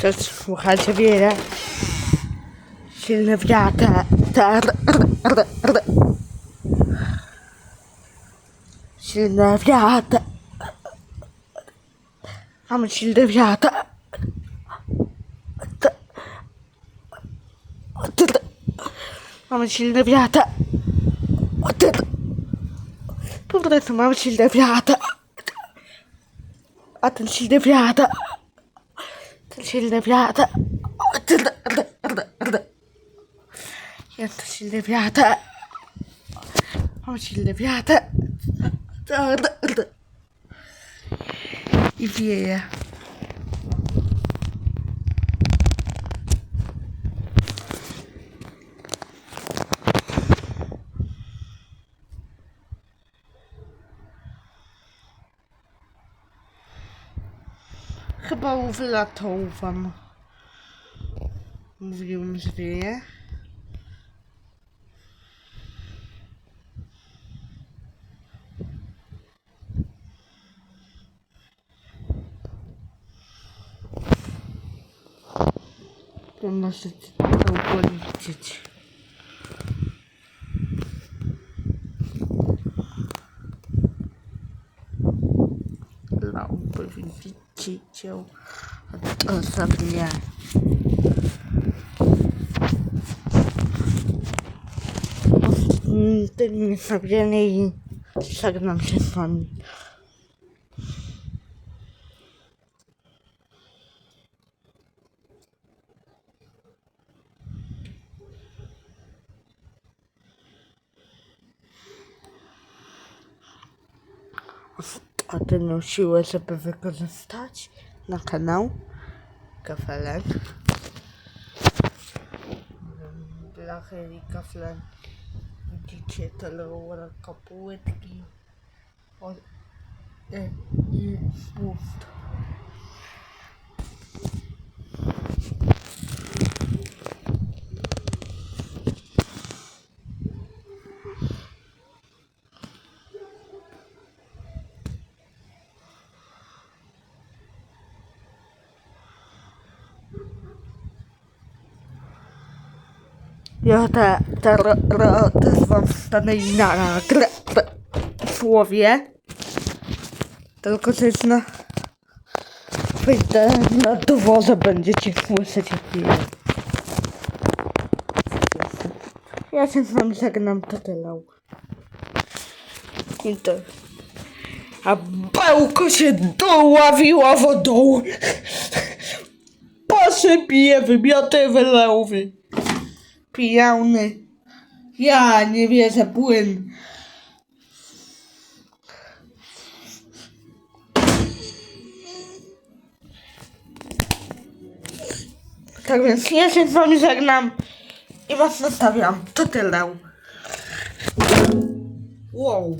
خالشبيرة شلنا بقاع تاع تاع شلنا بقاع تاع عم شلنا بقاع تاع عم شلنا بقاع تاع بفضل ثم عم شلنا بقاع تاع عم شلنا بقاع تاع Şilde fiyatı atıldı atıldı atıldı atıldı. Yatı şilde fiyatı. Ama şilde fiyatı. Atıldı atıldı. İpiye ya. Chyba wylatał wam. Mówiłem, że wieje. To możecie to policzyć. чел от сабля. Ты не сабляный согнал с вами. Ostatnią siłę, żeby wykorzystać na kanał kafelek. Blachy i kafle. Widzicie te kapłetki. O, e, I Ja te, te, ro, ro, też wam wstanę i na grę w słowie. Tylko, że jest na... Wyjdę na dworze, będziecie słyszeć jak jest. Ja się z wami żegnam, to tyle. I to... A bełko się doławiła wodą. Patrzę, pije wymioty wylewy. Pijany. Ja nie wierzę, płyn. Tak więc ja się z wami żegnam i was zostawiam. To tyle. Wow.